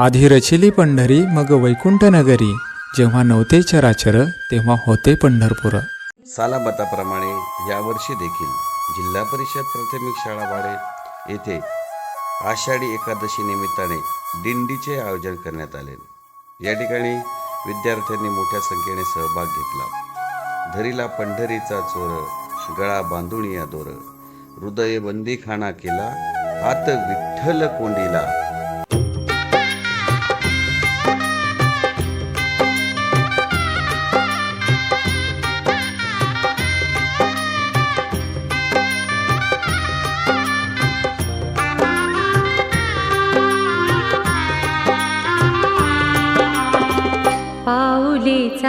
आधी रचिली पंढरी मग वैकुंठ नगरी जेव्हा नव्हते चराचर तेव्हा होते पंढरपूर. सालाबताप्रमाणे यावर्षी देखील जिल्हा परिषद प्राथमिक शाळा भाडे येथे आषाढी एकादशी निमित्ताने दिंडीचे आयोजन करण्यात आले. या ठिकाणी विद्यार्थ्यांनी मोठ्या संख्येने सहभाग घेतला. धरीला पंढरीचा चोर गळा बांधुणिया दोर. हृदय बंदी खाना केला आत विठ्ठल कोंडीला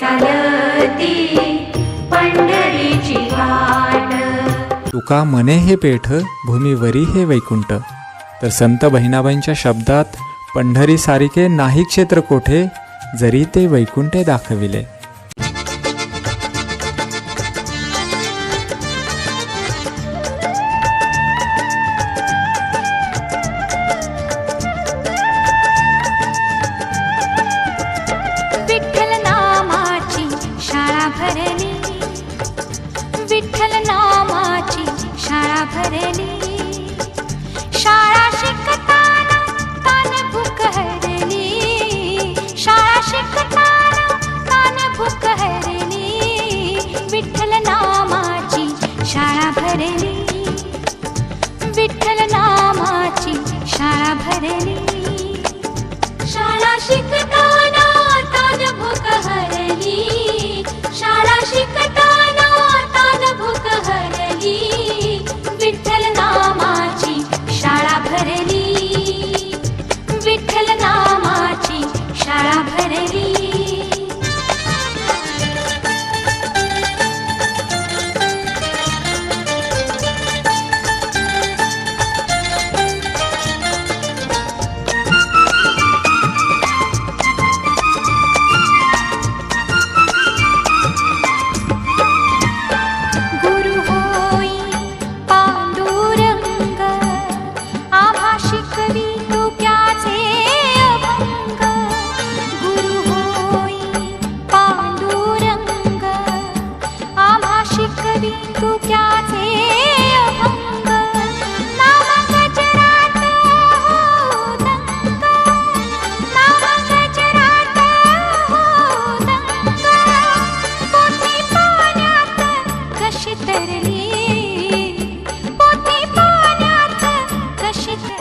चालती पंढरीची वाट. तुका मने हे पेठ भूमीवरी हे वैकुंठ. तर संत बहिणाबाईंच्या शब्दात पंढरी सारिके नाही क्षेत्र कोठे जरी ते वैकुंठे दाखविले. विठ्ठल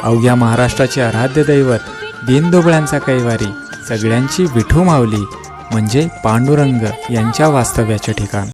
अवघ्या महाराष्ट्राचे आराध्य दैवत दीनदुबळ्यांचा कैवारी सगळ्यांची विठू मावली म्हणजे पांडुरंग यांच्या वास्तव्याचे ठिकाण.